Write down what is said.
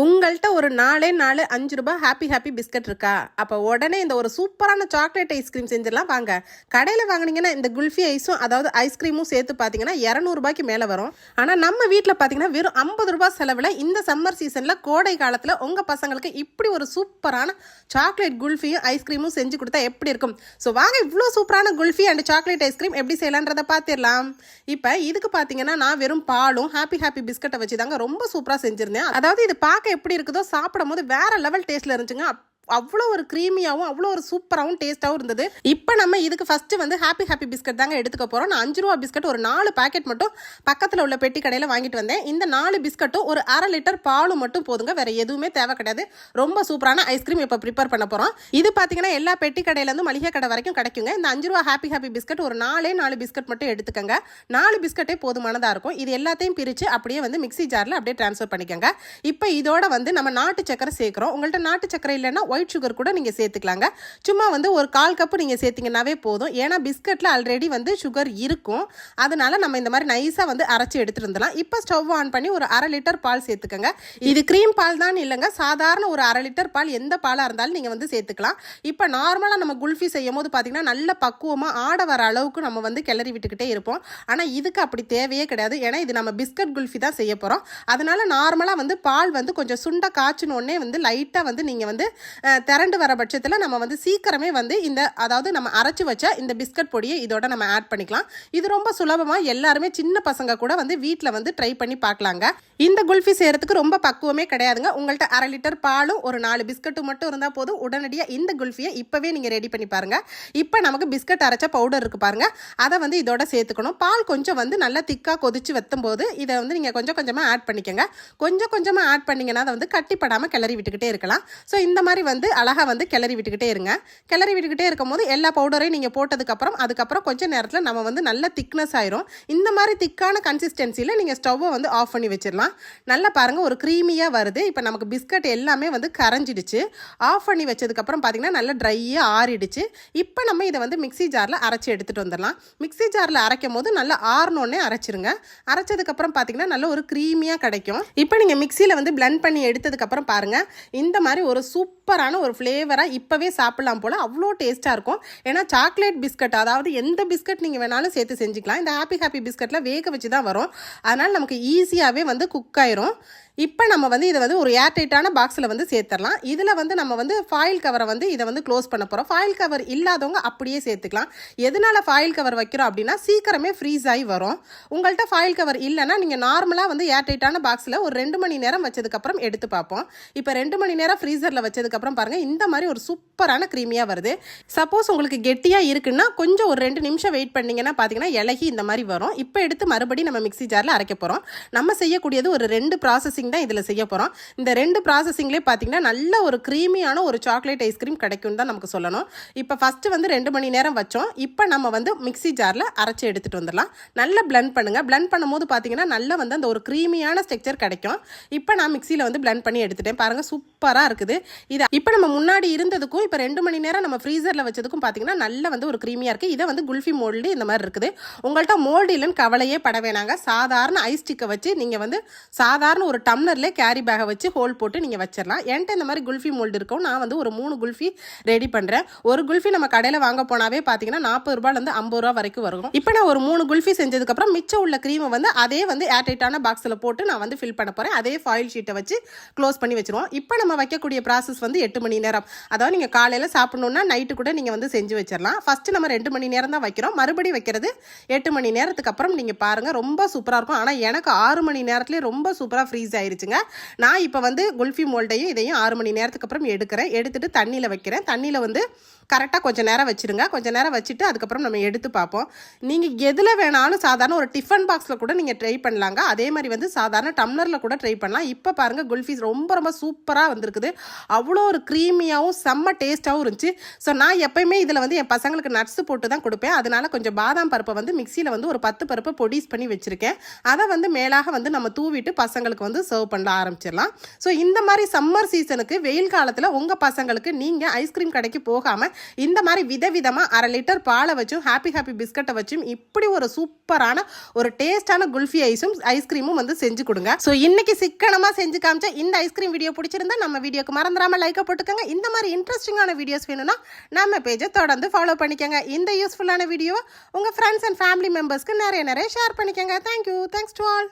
உங்கள்கிட்ட ஒரு நாலே நாலு அஞ்சு ரூபாய் ஹாப்பி ஹாப்பி பிஸ்கட் இருக்கா? அப்போ உடனே இந்த ஒரு சூப்பரான சாக்லேட் ஐஸ்கிரீம் செஞ்சிடலாம். வாங்க. கடையில் வாங்குனீங்கன்னா இந்த குல்ஃபி ஐஸும் அதாவது ஐஸ்கிரீமும் சேர்த்து பார்த்தீங்கன்னா இரநூறுபாய்க்கு மேலே வரும். ஆனால் நம்ம வீட்டில் பார்த்தீங்கன்னா வெறும் ஐம்பது ரூபாய் செலவில் இந்த சம்மர் சீசனில் கோடை காலத்தில் உங்கள் பசங்களுக்கு இப்படி ஒரு சூப்பரான சாக்லேட் குல்ஃபியும் ஐஸ்கிரீமும் செஞ்சு கொடுத்தா எப்படி இருக்கும்? ஸோ வாங்க இவ்வளோ சூப்பரான குல்ஃபி அண்ட் சாக்லேட் ஐஸ்கிரீம் எப்படி செய்யலான்றதை பார்த்துடலாம் இப்போ இதுக்கு பார்த்தீங்கன்னா நான் வெறும் பாலும் ஹாப்பி ஹாப்பி பிஸ்கட்டை வச்சு தாங்க ரொம்ப சூப்பராக செஞ்சுருந்தேன். அதாவது இது பார்க்க எப்படி இருக்குதோ சாப்பிடும் போது வேற லெவல் டேஸ்ட்ல இருந்துச்சுங்க. அவ்வளோ ஒரு க்ரீமியாகவும் அவ்வளோ ஒரு சூப்பராகவும் டேஸ்ட்டாகவும் இருந்தது. இப்போ நம்ம இதுக்கு ஃபஸ்ட்டு வந்து ஹாப்பி ஹாப்பி பிஸ்கட் தாங்க எடுத்துக்க போகிறோம் நான் அஞ்சு ரூபா பிஸ்கட் ஒரு நாலு பாக்கெட் மட்டும் பக்கத்தில் உள்ள பெட்டி கடையில் வாங்கிட்டு வந்தேன். இந்த நாலு பிஸ்கட்டும் ஒரு அரை லிட்டர் பாலும் மட்டும் போதுங்க. வேற எதுவுமே தேவை கிடையாது. ரொம்ப சூப்பரான ஐஸ்கிரீம் இப்போ ப்ரிப்பேர் பண்ண போகிறோம் இது பார்த்தீங்கன்னா எல்லா பெட்டி கடையிலேருந்து மளிகை கடை வரைக்கும் கிடைக்குங்க. இந்த அஞ்சு ரூபா ஹாப்பி ஹாப்பி பிஸ்கட் ஒரு நாலே நாலு பிஸ்கட் மட்டும் எடுத்துக்கங்க. நாலு பிஸ்கட்டே போதுமானதாக இருக்கும். இது எல்லாத்தையும் பிரித்து அப்படியே வந்து மிக்ஸி ஜாரில் அப்படியே ட்ரான்ஸ்ஃபர் பண்ணிக்கோங்க. இப்போ இதோட வந்து நம்ம நாட்டு சக்கரை சேர்க்குறோம். உங்கள்கிட்ட நாட்டு சக்கரை இல்லைன்னா ஒயிட் சுகர் கூட நீங்கள் சேர்த்துக்கலாங்க. சும்மா வந்து ஒரு கால் கப்பு நீங்கள் சேர்த்திங்கனாவே போதும். ஏன்னா பிஸ்கட்டில் ஆல்ரெடி வந்து சுகர் இருக்கும். அதனால நம்ம இந்த மாதிரி நைஸாக வந்து அரைச்சி எடுத்துட்டு இப்போ ஸ்டவ் ஆன் பண்ணி ஒரு அரை லிட்டர் பால் சேர்த்துக்கோங்க. இது க்ரீம் பால் தான் இல்லைங்க. சாதாரண ஒரு அரை லிட்டர் பால் எந்த பாலாக இருந்தாலும் நீங்கள் வந்து சேர்த்துக்கலாம். இப்போ நார்மலாக நம்ம குல்ஃபி செய்யும் போது பார்த்தீங்கன்னா நல்ல பக்குவமாக ஆட வர அளவுக்கு நம்ம வந்து கிளறி விட்டுக்கிட்டே இருப்போம். ஆனால் இதுக்கு அப்படி தேவையே கிடையாது. ஏன்னா இது நம்ம பிஸ்கட் குல்ஃபி தான் செய்ய போகிறோம் அதனால நார்மலாக வந்து பால் வந்து கொஞ்சம் சுண்ட காய்ச்சினோடனே வந்து லைட்டாக வந்து நீங்கள் வந்து திரண்டு வர பட்சத்தில் நம்ம வந்து சீக்கிரமே வந்து இந்த அதாவது நம்ம அரைச்சி வச்ச இந்த பிஸ்கட் பொடியை இதோட நம்ம ஆட் பண்ணிக்கலாம். இது ரொம்ப சுலபமாக எல்லாருமே சின்ன பசங்க கூட வந்து வீட்டில் வந்து ட்ரை பண்ணி பார்க்கலாங்க இந்த குல்ஃபி செய்கிறதுக்கு ரொம்ப பக்குவமே கிடையாதுங்க. உங்கள்கிட்ட அரை லிட்டர் பாலும் ஒரு நாலு பிஸ்கட்டும் மட்டும் இருந்தால் போதும். உடனடியாக இந்த குல்ஃபியை இப்போவே நீங்கள் ரெடி பண்ணி பாருங்கள் இப்போ நமக்கு பிஸ்கட் அரைச்ச பவுடர் இருக்கு பாருங்கள் அதை வந்து இதோட சேர்த்துக்கணும். பால் கொஞ்சம் வந்து நல்லா திக்காக கொதிச்சு வைத்தும் போது இதை வந்து நீங்கள் கொஞ்சம் கொஞ்சமாக ஆட் பண்ணிக்கோங்க. கொஞ்சம் கொஞ்சமாக ஆட் பண்ணீங்கன்னா அதை வந்து கட்டிப்படாமல் கிளறி விட்டுக்கிட்டே இருக்கலாம். ஸோ இந்த மாதிரி வந்து அழகாக வந்து கிளறி விட்டுக்கிட்டே இருங்க. கிளறி விட்டுக்கிட்டே இருக்கும்போது எல்லா பவுடரையும் நீங்கள் போட்டதுக்கப்புறம் அதுக்கப்புறம் கொஞ்சம் நேரத்தில் நம்ம வந்து நல்ல திக்னஸ் ஆயிரும். இந்த மாதிரி திக்கான கன்சிஸ்டன்சியில் நீங்கள் ஸ்டவ்வை வந்து ஆஃப் பண்ணி வச்சிடலாம் நல்லா பாருங்கள் ஒரு க்ரீமியாக வருது. இப்போ நமக்கு பிஸ்கட் எல்லாமே வந்து கரைஞ்சிடுச்சு. ஆஃப் பண்ணி வச்சதுக்கப்புறம் பார்த்தீங்கன்னா நல்லா ட்ரையாக ஆறிடுச்சு. இப்போ நம்ம இதை வந்து மிக்சி ஜாரில் அரைச்சி எடுத்துகிட்டு வந்துடலாம் மிக்ஸி ஜாரில் அரைக்கும் போது நல்லா ஆறினோடனே அரைச்சிருங்க. அரைச்சதுக்கப்புறம் பார்த்தீங்கன்னா நல்ல ஒரு க்ரீமியாக கிடைக்கும். இப்போ நீங்கள் மிக்சியில் வந்து பிளெண்ட் பண்ணி எடுத்ததுக்கப்புறம் பாருங்கள் இந்த மாதிரி ஒரு சூப்பரான ஒரு ஃப்ளேவராக இப்போவே சாப்பிட்லாம் போல். அவ்வளோ டேஸ்ட்டாக இருக்கும். ஏன்னா சாக்லேட் பிஸ்கட் அதாவது எந்த பிஸ்கட் நீங்கள் வேணாலும் சேர்த்து செஞ்சுக்கலாம். இந்த ஹாப்பி ஹாப்பி பிஸ்கட்டில் வேக வச்சு தான் வரும். அதனால் நமக்கு ஈஸியாகவே வந்து குக் ஆயிரும். இப்போ நம்ம வந்து இதை வந்து ஒரு ஏர்டைட்டான பாக்ஸில் வந்து சேர்த்துடலாம் இதில் வந்து நம்ம வந்து ஃபாயில் கவரை வந்து இதை வந்து க்ளோஸ் பண்ண போகிறோம் ஃபாயில் கவர் இல்லாதவங்க அப்படியே சேர்த்துக்கலாம். எதனால் ஃபாயில் கவர் வைக்கிறோம் அப்படின்னா சீக்கிரமே ஃப்ரீஸ் ஆகி வரும். உங்கள்கிட்ட ஃபாயில் கவர் இல்லைன்னா நீங்கள் நார்மலாக வந்து ஏர்டைட்டான பாக்ஸில் ஒரு ரெண்டு மணி நேரம் வச்சதுக்கப்புறம் எடுத்து பார்ப்போம். இப்போ ரெண்டு மணி நேரம் ஃப்ரீசரில் வச்சதுக்கப்புறம் பாருங்கள் இந்த மாதிரி ஒரு சூப்பரான க்ரீமியாக வருது. சப்போஸ் உங்களுக்கு கெட்டியாக இருக்குன்னா கொஞ்சம் ஒரு ரெண்டு நிமிஷம் வெயிட் பண்ணீங்கன்னா பார்த்தீங்கன்னா இலகி இந்த மாதிரி வரும். இப்போ எடுத்து மறுபடியும் நம்ம மிக்ஸி ஜாரில் அரைக்க போகிறோம் நம்ம செய்யக்கூடியது ஒரு ரெண்டு ப்ராசஸிங் தான் இதில் செய்ய போகிறோம் இந்த ரெண்டு ப்ராசஸிங்லேயே பார்த்தீங்கன்னா நல்ல ஒரு க்ரீமியான ஒரு சாக்லேட் ஐஸ்கிரீம் கிடைக்கும் தான் நமக்கு சொல்லணும். இப்போ ஃபஸ்ட்டு வந்து ரெண்டு மணி நேரம் வச்சோம். இப்போ நம்ம வந்து மிக்ஸி ஜாரில் அரைச்சி எடுத்துகிட்டு வந்துடலாம். நல்லா பிளெண்ட் பண்ணுங்கள் பிளெண்ட் பண்ணும்போது பார்த்தீங்கன்னா நல்லா வந்து அந்த ஒரு க்ரீமியான ஸ்ட்ரக்சர் கிடைக்கும். இப்போ நான் மிக்சியில் வந்து பிளெண்ட் பண்ணி எடுத்துட்டேன். பாருங்கள் சூப்பராக இருக்குது. இது இப்போ நம்ம முன்னாடி இருந்ததுக்கும் இப்போ ரெண்டு மணி நேரம் நம்ம ஃப்ரீசரில் வச்சதுக்கும் பார்த்தீங்கன்னா நல்லா வந்து ஒரு க்ரீமியாக இருக்குது இதை வந்து குல்ஃபி மோல்டு இந்த மாதிரி இருக்குது. உங்கள்கிட்ட மோல்டு இல்லைன்னு கவலையே பட வேணாங்க. சாதாரண ஐஸ் ஸ்டிக்கை வச்சு நீங்கள் வந்து சாதாரண ஒரு டம்ளர்லேயே கேரி பேகை வச்சு ஹோல் போட்டு நீங்கள் வச்சிடலாம் என்கிட்ட இந்த மாதிரி குல்ஃபி மோல்டு இருக்கும். நான் வந்து ஒரு மூணு குல்ஃபி ரெடி பண்ணுறேன் ஒரு குல்ஃபி நம்ம கடையில் வாங்க போனாவே பார்த்தீங்கன்னா நாற்பது ரூபாயிலேருந்து ஐம்பது ரூபா வரைக்கும் வரும். இப்போ நான் ஒரு மூணு குல்ஃபி செஞ்சதுக்கப்புறம் மிச்சம் உள்ள க்ரீமை வந்து அதே வந்து ஏர்டைட்டான பாக்ஸில் போட்டு நான் வந்து ஃபில் பண்ண போகிறேன் அதே ஃபாயில் ஷீட்டை வச்சு க்ளோஸ் பண்ணி வச்சிருவோம். இப்போ நம்ம வைக்கக்கூடிய ப்ராசஸ் வந்து எட்டு மணி நேரம். அதாவது நீங்கள் காலையில் சாப்பிடணுன்னா நைட்டு கூட நீங்கள் வந்து செஞ்சு வச்சிடலாம் ஃபஸ்ட்டு நம்ம ரெண்டு மணி நேரம் தான் வைக்கிறோம். மறுபடியும் வைக்கிறது எட்டு மணி நேரத்துக்கு அப்புறம் நீங்கள் பாருங்கள் ரொம்ப சூப்பராக இருக்கும். ஆனால் எனக்கு ஆறு மணி நேரத்துலேயே ரொம்ப சூப்பராக ஃப்ரீஸ் ஆயிருச்சுங்க நான் இப்போ வந்து குல்ஃபி மோல்டையும் இதையும் ஆறு மணி நேரத்துக்கு அப்புறம் எடுக்கிறேன். எடுத்துட்டு தண்ணியில் வைக்கிறேன். தண்ணியில் வந்து கரெக்டாக கொஞ்சம் நேரம் வச்சிருங்க. கொஞ்சம் நேரம் வச்சுட்டு அதுக்கப்புறம் நம்ம எடுத்து பார்ப்போம். நீங்கள் எதில் வேணாலும் சாதாரண ஒரு டிஃபன் பாக்ஸில் கூட நீங்கள் ட்ரை பண்ணலாங்க. அதே மாதிரி வந்து சாதாரண டம்ளரில் கூட ட்ரை பண்ணலாம். இப்போ பாருங்கள் குல்ஃபீஸ் ரொம்ப ரொம்ப சூப்பராக வந்திருக்குது. அவ்வளோ ஒரு க்ரீமியாகவும் செம்ம டேஸ்ட்டாகவும் இருந்துச்சு. ஸோ நான் எப்பயுமே இதில் வந்து என் பசங்களுக்கு நட்ஸ் போட்டு தான் கொடுப்பேன். அதனால கொஞ்சம் பாதாம் பருப்பை வந்து மிக்சியில் வந்து ஒரு பத்து பருப்பை பொடிஸ் பண்ணி வச்சுருக்கேன். அதை வந்து மேலாக வந்து நம்ம தூவிட்டு பசங்களுக்கு வந்து சர்வ் பண்ண ஆரம்பிச்சிடலாம். ஸோ இந்த மாதிரி சம்மர் சீசனுக்கு வெயில் காலத்தில் உங்கள் பசங்களுக்கு நீங்கள் ஐஸ்கிரீம் கடைக்கு போகாமல் இந்த மாதிரி விதவிதமாக அரை லிட்டர் பாலை வச்சும் ஹாப்பி ஹாப்பி பிஸ்கட்டை வச்சும் இப்படி ஒரு சூப்பரான ஒரு டேஸ்டான குல்ஃபி ஐஸும் ஐஸ்கிரீமும் வந்து செஞ்சு கொடுங்க. ஸோ இன்னைக்கு சிக்கனமாக செஞ்சு காமிச்சா இந்த ஐஸ்கிரீம் வீடியோ பிடிச்சிருந்தா நம்ம வீடியோக்கு மறந்துடாம லைக்கை போட்டுக்கோங்க. இந்த மாதிரி இன்ட்ரெஸ்டிங்கான வீடியோஸ் வேணும்னா நம்ம பேஜை தொடர்ந்து ஃபாலோ பண்ணிக்கோங்க. இந்த யூஸ்ஃபுல்லான வீடியோவை உங்கள் ஃப்ரெண்ட்ஸ் அண்ட் ஃபேமிலி மெம்பர்ஸ்க்கு நிறைய நிறைய ஷேர் பண்ணிக்கோங்க. Thank you thanks to all